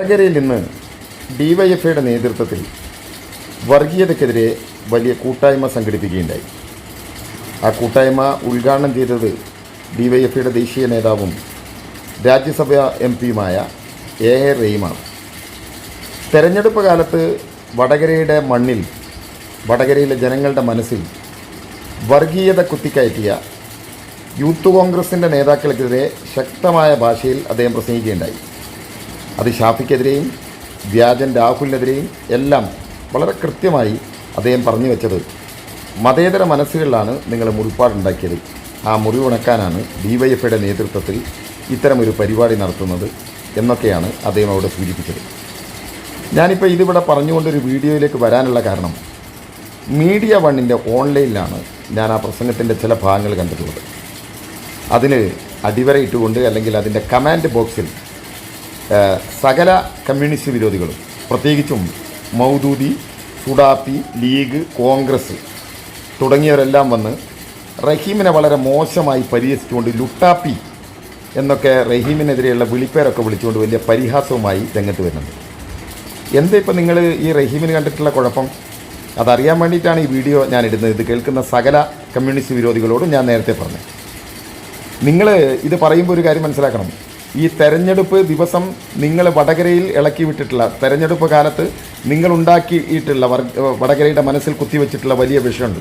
വടകരയിൽ ഇന്ന് ഡിവൈഎഫ്ഐയുടെ നേതൃത്വത്തിൽ വർഗീയതക്കെതിരെ വലിയ കൂട്ടായ്മ സംഘടിപ്പിക്കുകയുണ്ടായി. ആ കൂട്ടായ്മ ഉദ്ഘാടനം ചെയ്തത് ഡിവൈഎഫ്ഐയുടെ ദേശീയ നേതാവും രാജ്യസഭ എം പിയുമായ എ എ റഹീമാണ്. തെരഞ്ഞെടുപ്പ് കാലത്ത് വടകരയുടെ മണ്ണിൽ വടകരയിലെ ജനങ്ങളുടെ മനസ്സിൽ വർഗീയത കുത്തിക്കയറ്റിയ യൂത്ത് കോൺഗ്രസിന്റെ നേതാക്കൾക്കെതിരെ ശക്തമായ ഭാഷയിൽ അദ്ദേഹം പ്രസംഗിക്കുകയുണ്ടായി. അത് ഷാഫിക്കെതിരെയും വ്യാജൻ രാഹുലിനെതിരെയും എല്ലാം വളരെ കൃത്യമായി അദ്ദേഹം പറഞ്ഞു വെച്ചത്. മതേതര മനസ്സുകളിലാണ് നിങ്ങൾ മുറിപ്പാടുണ്ടാക്കിയത്. ആ മുറിവുണക്കാനാണ് ഡി വൈ എഫ് നേതൃത്വത്തിൽ ഇത്തരമൊരു പരിപാടി നടത്തുന്നത് എന്നൊക്കെയാണ് അദ്ദേഹം അവിടെ സൂചിപ്പിച്ചത്. ഞാനിപ്പോൾ ഇതിവിടെ പറഞ്ഞുകൊണ്ടൊരു വീഡിയോയിലേക്ക് വരാനുള്ള കാരണം മീഡിയ വണ്ണിന്റെ ഓൺലൈനിലാണ് ഞാൻ ആ പ്രസംഗത്തിന്റെ ചില ഭാഗങ്ങൾ കണ്ടിട്ടുള്ളത്. അതിന് അടിവരയിട്ടുകൊണ്ട് അല്ലെങ്കിൽ അതിന്റെ കമാൻഡ് ബോക്സിൽ സകല കമ്മ്യൂണിസ്റ്റ് വിരോധികളും പ്രത്യേകിച്ചും മൗദൂദി സുഡാപ്പി ലീഗ് കോൺഗ്രസ് തുടങ്ങിയവരെല്ലാം വന്ന് റഹീമിനെ വളരെ മോശമായി പരിഹസിച്ചുകൊണ്ട് ലുട്ടാപ്പി എന്നൊക്കെ റഹീമിനെതിരെയുള്ള വിളിപ്പേരൊക്കെ വിളിച്ചുകൊണ്ട് വലിയ പരിഹാസവുമായി രംഗത്ത് വരുന്നുണ്ട്. എന്താ ഇപ്പം നിങ്ങൾ ഈ റഹീമിന് കണ്ടിട്ടുള്ള കുഴപ്പം? അതറിയാൻ വേണ്ടിയിട്ടാണ് ഈ വീഡിയോ ഞാൻ ഇടുന്നത്. ഇത് കേൾക്കുന്ന സകല കമ്മ്യൂണിസ്റ്റ് വിരോധികളോടും ഞാൻ നേരത്തെ പറഞ്ഞു നിങ്ങൾ ഇത് പറയുമ്പോൾ ഒരു കാര്യം മനസ്സിലാക്കണം. ഈ തെരഞ്ഞെടുപ്പ് ദിവസം നിങ്ങൾ വടകരയിൽ ഇളക്കി വിട്ടിട്ടുള്ള തെരഞ്ഞെടുപ്പ് കാലത്ത് നിങ്ങൾ ഉണ്ടാക്കിയിട്ടുള്ള വടകരയുടെ മനസ്സിൽ കുത്തിവെച്ചിട്ടുള്ള വലിയ വിഷയമുണ്ട്.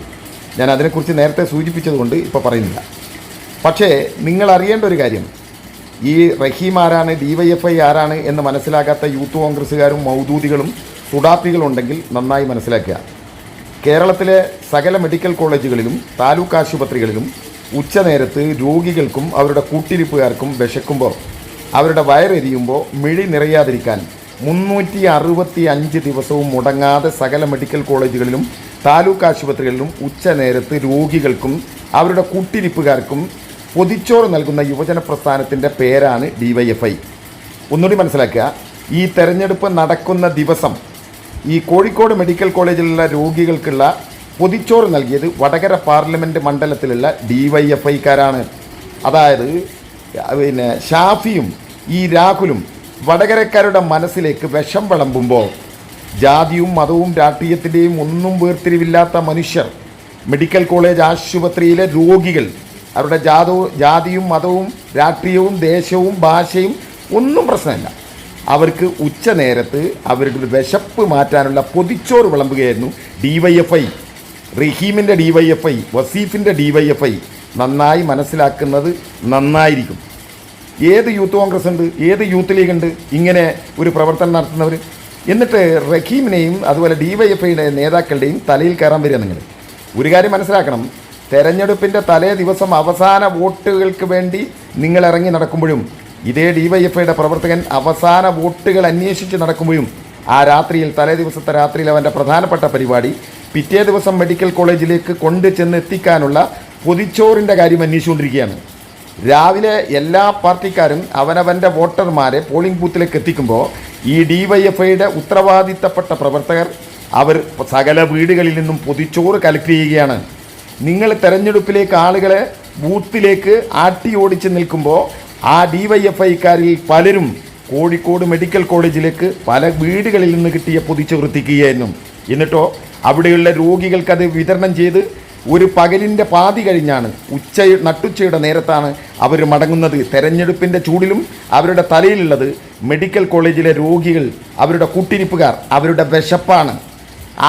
ഞാൻ അതിനെക്കുറിച്ച് നേരത്തെ സൂചിപ്പിച്ചതുകൊണ്ട് ഇപ്പോൾ പറയുന്നില്ല. പക്ഷേ നിങ്ങൾ അറിയേണ്ട ഒരു കാര്യം. ഈ റഹീം ആരാണ് ഡി വൈ എഫ് ഐ ആരാണ് എന്ന് മനസ്സിലാക്കാത്ത യൂത്ത് കോൺഗ്രസ്സുകാരും മൗദൂദികളും സുഡാപ്പികളുണ്ടെങ്കിൽ നന്നായി മനസ്സിലാക്കുക. കേരളത്തിലെ സകല മെഡിക്കൽ കോളേജുകളിലും താലൂക്ക് ആശുപത്രികളിലും ഉച്ചനേരത്ത് രോഗികൾക്കും അവരുടെ കൂട്ടിരിപ്പുകാർക്കും വിശക്കുമ്പോൾ അവരുടെ വയറെരിയുമ്പോൾ മിഴി നിറയാതിരിക്കാൻ മുന്നൂറ്റി അറുപത്തി അഞ്ച് ദിവസവും മുടങ്ങാതെ സകല മെഡിക്കൽ കോളേജുകളിലും താലൂക്ക് ആശുപത്രികളിലും ഉച്ചനേരത്ത് രോഗികൾക്കും അവരുടെ കൂട്ടിരിപ്പുകാർക്കും പൊതിച്ചോറ് നൽകുന്ന യുവജന പ്രസ്ഥാനത്തിന്റെ പേരാണ് ഡി വൈ എഫ് ഐ ഒന്നുകൂടി മനസ്സിലാക്കുക ഈ തെരഞ്ഞെടുപ്പ് നടക്കുന്ന ദിവസം ഈ കോഴിക്കോട് മെഡിക്കൽ കോളേജിലുള്ള രോഗികൾക്കുള്ള പൊതിച്ചോറ് നൽകിയത് വടകര പാർലമെന്റ് മണ്ഡലത്തിലുള്ള ഡി വൈ എഫ് ഐക്കാരാണ് അതായത് പിന്നെ ഷാഫിയും ഈ രാഹുലും വടകരക്കാരുടെ മനസ്സിലേക്ക് വിഷം വിളമ്പുമ്പോൾ ജാതിയും മതവും രാഷ്ട്രീയത്തിന്റെയും ഒന്നും വേർതിരിവില്ലാത്ത മനുഷ്യർ മെഡിക്കൽ കോളേജ് ആശുപത്രിയിലെ രോഗികൾ അവരുടെ ജാതവും ജാതിയും മതവും രാഷ്ട്രീയവും ദേശവും ഭാഷയും ഒന്നും പ്രശ്നമില്ല. അവർക്ക് ഉച്ച നേരത്ത് അവരുടെ വിശപ്പ് മാറ്റാനുള്ള പൊതിച്ചോറ് വിളമ്പുകയായിരുന്നു ഡി വൈ എഫ് ഐ റഹീമിന്റെ ഡി വൈ എഫ് ഐ വസീഫിന്റെ ഡി വൈ എഫ് ഐ നന്നായി മനസ്സിലാക്കുന്നത് നന്നായിരിക്കും. ഏത് യൂത്ത് കോൺഗ്രസ് ഉണ്ട് ഏത് യൂത്ത് ലീഗ് ഉണ്ട് ഇങ്ങനെ ഒരു പ്രവർത്തനം നടത്തുന്നവർ എന്നിട്ട് റഹീമിനെയും അതുപോലെ ഡി വൈ എഫ് ഐയുടെ നേതാക്കളുടെയും തലയിൽ കയറാൻ വരിക നിങ്ങൾ ഒരു കാര്യം മനസ്സിലാക്കണം തെരഞ്ഞെടുപ്പിന്റെ തലേ ദിവസം അവസാന വോട്ടുകൾക്ക് വേണ്ടി നിങ്ങൾ ഇറങ്ങി നടക്കുമ്പോഴും ഇതേ ഡി വൈ എഫ് ഐയുടെ പ്രവർത്തകൻ അവസാന വോട്ടുകൾ അന്വേഷിച്ച് നടക്കുമ്പോഴും ആ രാത്രിയിൽ തലേ ദിവസത്തെ രാത്രിയിൽ അവന്റെ പ്രധാനപ്പെട്ട പരിപാടി പിറ്റേ ദിവസം മെഡിക്കൽ കോളേജിലേക്ക് കൊണ്ട് ചെന്ന് എത്തിക്കാനുള്ള പൊതിച്ചോറിന്റെ കാര്യം അന്വേഷിച്ചുകൊണ്ടിരിക്കുകയാണ്. രാവിലെ എല്ലാ പാർട്ടിക്കാരും അവനവന്റെ വോട്ടർമാരെ പോളിംഗ് ബൂത്തിലേക്ക് എത്തിക്കുമ്പോൾ ഈ ഡി വൈ എഫ് ഐയുടെ ഉത്തരവാദിത്തപ്പെട്ട പ്രവർത്തകർ അവർ സകല വീടുകളിൽ നിന്നും പൊതിച്ചോറ് കലക്ട് ചെയ്യുകയാണ്. നിങ്ങൾ തെരഞ്ഞെടുപ്പിലേക്ക് ആളുകളെ ബൂത്തിലേക്ക് ആട്ടി ഓടിച്ച് നിൽക്കുമ്പോൾ ആ ഡി വൈ എഫ് ഐക്കാരിൽ പലരും കോഴിക്കോട് മെഡിക്കൽ കോളേജിലേക്ക് പല വീടുകളിൽ നിന്ന് കിട്ടിയ പൊതിച്ചോറ് എത്തിക്കുകയായിരുന്നു. എന്നിട്ടോ അവിടെയുള്ള രോഗികൾക്ക് അത് വിതരണം ചെയ്ത് ഒരു പകലിന്റെ പാതി കഴിഞ്ഞാണ് ഉച്ച നട്ടുച്ചയുടെ നേരത്താണ് അവർ മടങ്ങുന്നത്. തെരഞ്ഞെടുപ്പിന്റെ ചൂടിലും അവരുടെ തലയിലുള്ളത് മെഡിക്കൽ കോളേജിലെ രോഗികൾ അവരുടെ കൂട്ടിരിപ്പുകാർ അവരുടെ വിശപ്പാണ്.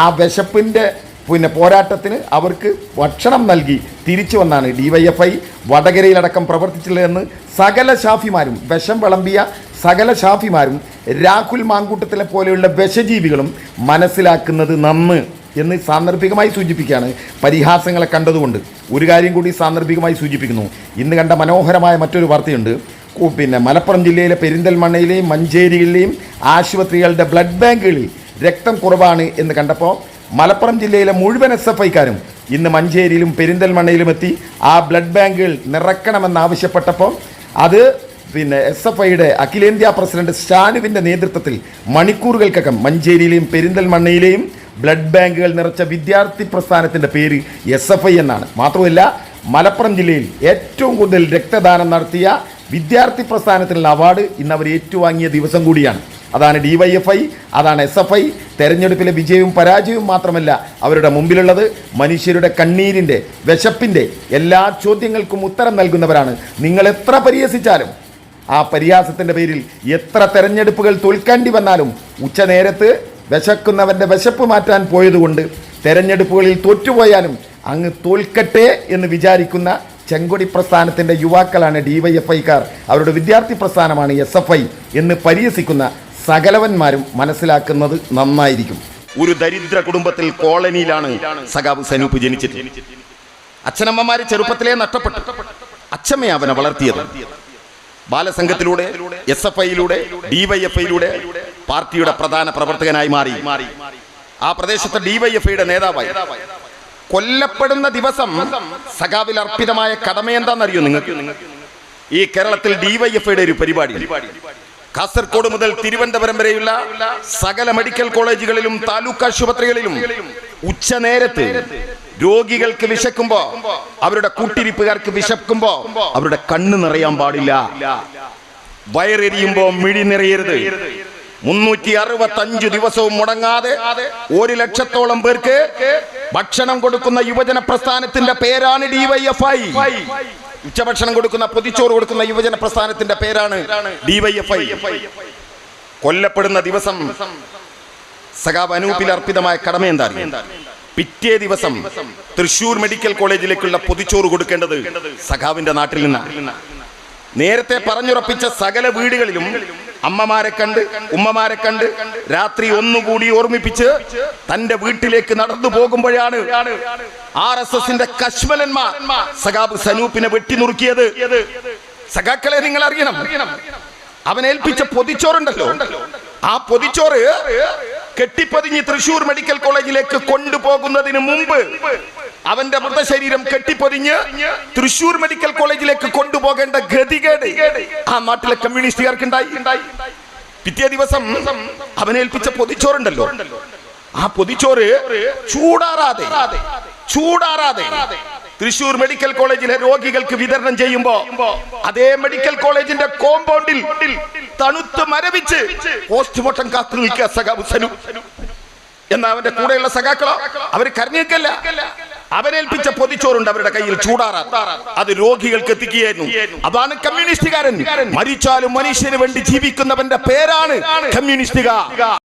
ആ വിശപ്പിന്റെ പിന്നെ പോരാട്ടത്തിന് അവർക്ക് ഭക്ഷണം നൽകി തിരിച്ചു വന്നാണ് ഡിവൈഎഫ്ഐ വടകരയിലടക്കം പ്രവർത്തിച്ചിട്ടുള്ളതെന്ന് സകല ഷാഫിമാരും വിഷം വിളമ്പിയ സകല ഷാഫിമാരും രാഹുൽ മാങ്കൂട്ടത്തിലെ പോലെയുള്ള വിഷജീവികളും മനസ്സിലാക്കുന്നത് നന്ന്. എന്ന് സാന്ദർഭികമായി സൂചിപ്പിക്കുകയാണ് പരിഹാസങ്ങളെ കണ്ടതുകൊണ്ട്. ഒരു കാര്യം കൂടി സാന്ദർഭികമായി സൂചിപ്പിക്കുന്നു. ഇന്ന് കണ്ട മനോഹരമായ മറ്റൊരു വാർത്തയുണ്ട്. പിന്നെ മലപ്പുറം ജില്ലയിലെ പെരിന്തൽമണ്ണയിലെയും മഞ്ചേരിയിലെയും ആശുപത്രികളുടെ ബ്ലഡ് ബാങ്കുകളിൽ രക്തം കുറവാണ് എന്ന് കണ്ടപ്പോൾ മലപ്പുറം ജില്ലയിലെ മുഴുവൻ എസ് എഫ് ഐക്കാരും ഇന്ന് മഞ്ചേരിയിലും പെരിന്തൽമണ്ണയിലും എത്തി ആ ബ്ലഡ് ബാങ്കുകൾ നിറക്കണമെന്നാവശ്യപ്പെട്ടപ്പോൾ അത് പിന്നെ എസ് എഫ് ഐയുടെ അഖിലേന്ത്യാ പ്രസിഡന്റ് സ്റ്റാനുവിന്റെ നേതൃത്വത്തിൽ മണിക്കൂറുകൾക്കകം മഞ്ചേരിയിലെയും പെരിന്തൽമണ്ണയിലെയും ബ്ലഡ് ബാങ്കുകൾ നിറച്ച വിദ്യാർത്ഥി പ്രസ്ഥാനത്തിന്റെ പേര് എസ് എഫ് ഐ എന്നാണ്. മാത്രമല്ല മലപ്പുറം ജില്ലയിൽ ഏറ്റവും കൂടുതൽ രക്തദാനം നടത്തിയ വിദ്യാർത്ഥി പ്രസ്ഥാനത്തിനുള്ള അവാർഡ് ഇന്ന് അവർ ഏറ്റുവാങ്ങിയ ദിവസം കൂടിയാണ്. അതാണ് ഡി വൈ എഫ് ഐ അതാണ് എസ് എഫ് ഐ തെരഞ്ഞെടുപ്പിലെ വിജയവും പരാജയവും മാത്രമല്ല അവരുടെ മുമ്പിലുള്ളത്. മനുഷ്യരുടെ കണ്ണീരിന്റെ വിശപ്പിന്റെ എല്ലാ ചോദ്യങ്ങൾക്കും ഉത്തരം നൽകുന്നവരാണ്. നിങ്ങൾ എത്ര പരിഹസിച്ചാലും ആ പരിഹാസത്തിന്റെ പേരിൽ എത്ര തെരഞ്ഞെടുപ്പുകൾ തോൽക്കേണ്ടി വന്നാലും ഉച്ചനേരത്ത് വിശക്കുന്നവന്റെ വിശപ്പ് മാറ്റാൻ പോയതുകൊണ്ട് തെരഞ്ഞെടുപ്പുകളിൽ തോറ്റുപോയാലും അങ്ങ് തോൽക്കട്ടെ എന്ന് വിചാരിക്കുന്ന ചെങ്കൊടി പ്രസ്ഥാനത്തിന്റെ യുവാക്കളാണ് ഡിവൈഎഫ്ഐക്കാർ. അവരുടെ വിദ്യാർത്ഥി പ്രസ്ഥാനമാണ് എസ് എഫ് ഐ എന്ന് പരിഹസിക്കുന്ന സകലവന്മാരും മനസ്സിലാക്കുന്നത് നന്നായിരിക്കും. ഒരു ദരിദ്ര കുടുംബത്തിൽ കോളനിയിലാണ് സഖാബ് സനൂപ്പ് ജനിച്ചത്. അച്ഛനമ്മമാര് ചെറുപ്പത്തിലേ നഷ്ടപ്പെട്ടു. അച്ഛമ്മയെ അവനെ വളർത്തിയത്. ബാലസംഘത്തിലൂടെ എസ് എഫ് ഐയിലൂടെ ഡിവൈഎഫ്ഐയിലൂടെ പാർട്ടിയുടെ പ്രധാന പ്രവർത്തകനായി മാറി. ആ പ്രദേശത്തെ ഡിവൈഎഫ്ഐയുടെ നേതാവായി. കൊല്ലപ്പെടുന്ന ദിവസം സഖാവിൽ അർപ്പിതമായ കടമ എന്താണെന്നറിയോ നിങ്ങൾക്ക്? ഈ കേരളത്തിൽ ഡിവൈഎഫ്ഐയുടെ ഒരു പരിപാടി. കാസർഗോഡ് മുതൽ തിരുവനന്തപുരം വരെയുള്ള സകല മെഡിക്കൽ കോളേജുകളിലും താലൂക്ക് ആശുപത്രികളിലും ഉച്ചനേരത്ത് രോഗികൾക്ക് വിശക്കുമ്പോ അവരുടെ കൂട്ടിരിപ്പുകാർക്ക് വിശക്കുമ്പോ അവരുടെ കണ്ണ് നിറയാൻ പാടില്ല. വയറെരിയുമ്പോ മിഴി നിറയരുത്. മുന്നൂറ്റി അറുപത്തി അഞ്ച് ദിവസവും മുടങ്ങാതെ ഒരു ലക്ഷത്തോളം പേർക്ക് ഭക്ഷണം കൊടുക്കുന്ന യുവജന പ്രസ്ഥാനത്തിന്റെ പേരാണ് ഡിവൈഎഫ്ഐ ഉച്ചഭക്ഷണം കൊടുക്കുന്ന പൊതിച്ചോറ് കൊടുക്കുന്ന യുവജന പ്രസ്ഥാനത്തിന്റെ പേരാണ് ഡിവൈഎഫ്ഐ കൊല്ലപ്പെടുന്ന ദിവസം സഖാബ് അനൂപിൽ അർപ്പിതമായ കടമ എന്താ പിറ്റേ ദിവസം തൃശൂർ മെഡിക്കൽ കോളേജിലേക്കുള്ള പൊതിച്ചോറ് കൊടുക്കേണ്ടത് സഖാവിന്റെ നാട്ടിൽ നിന്നാണ്. നേരത്തെ പറഞ്ഞുറപ്പിച്ച സകല വീടുകളിലും അമ്മമാരെ കണ്ട് ഉമ്മമാരെ കണ്ട് രാത്രി ഒന്നുകൂടി ഓർമ്മിപ്പിച്ച് തന്റെ വീട്ടിലേക്ക് നടന്നു പോകുമ്പോഴാണ് ആർ എസ് എസിന്റെ കശ്മലന്മാർ സഖാബ് സനൂപ്പിനെ വെട്ടിനുറുക്കിയത് സഖാക്കളെ നിങ്ങൾ അറിയണം. അവൻ ഏൽപ്പിച്ച പൊതിച്ചോറുണ്ടല്ലോ. ആ പൊതിച്ചോറ് കെട്ടിപ്പതിഞ്ഞ് തൃശൂർ മെഡിക്കൽ കോളേജിലേക്ക് കൊണ്ടുപോകുന്നതിന് മുമ്പ് അവന്റെ മൃതശരീരം കെട്ടിപ്പൊതിഞ്ഞ് തൃശൂർ മെഡിക്കൽ കോളേജിലേക്ക് കൊണ്ടുപോകേണ്ട ഗതികേട് ആ നാട്ടിലെ കമ്മ്യൂണിസ്റ്റുകാർക്ക് ഉണ്ടായി പിറ്റേ ദിവസം അവനേൽപ്പിച്ച പൊതിച്ചോറുണ്ടല്ലോ. ആ പൊതിച്ചോറ് ചൂടാറാതെ ചൂടാറാതെ തൃശൂർ മെഡിക്കൽ കോളേജിലെ രോഗികൾക്ക് വിതരണം ചെയ്യുമ്പോ അതേ മെഡിക്കൽ കോളേജിന്റെ കോമ്പൗണ്ടിൽ തണുത്ത് മരവിച്ച് പോസ്റ്റ്മോർട്ടം കാത്തു നിൽക്കുക സഖാബുസനു എന്നാ അവന്റെ കൂടെയുള്ള സഖാക്കളോ? അവർ കരഞ്ഞേക്കല്ല അവനേൽപ്പിച്ച പൊതിച്ചോറുണ്ട് അവരുടെ കയ്യിൽ ചൂടാറാ അത് രോഗികൾക്ക് എത്തിക്കുകയായിരുന്നു. അതാണ് കമ്മ്യൂണിസ്റ്റുകാരൻ. മരിച്ചാലും മനുഷ്യന് വേണ്ടി ജീവിക്കുന്നവന്റെ പേരാണ് കമ്മ്യൂണിസ്റ്റുകാർ.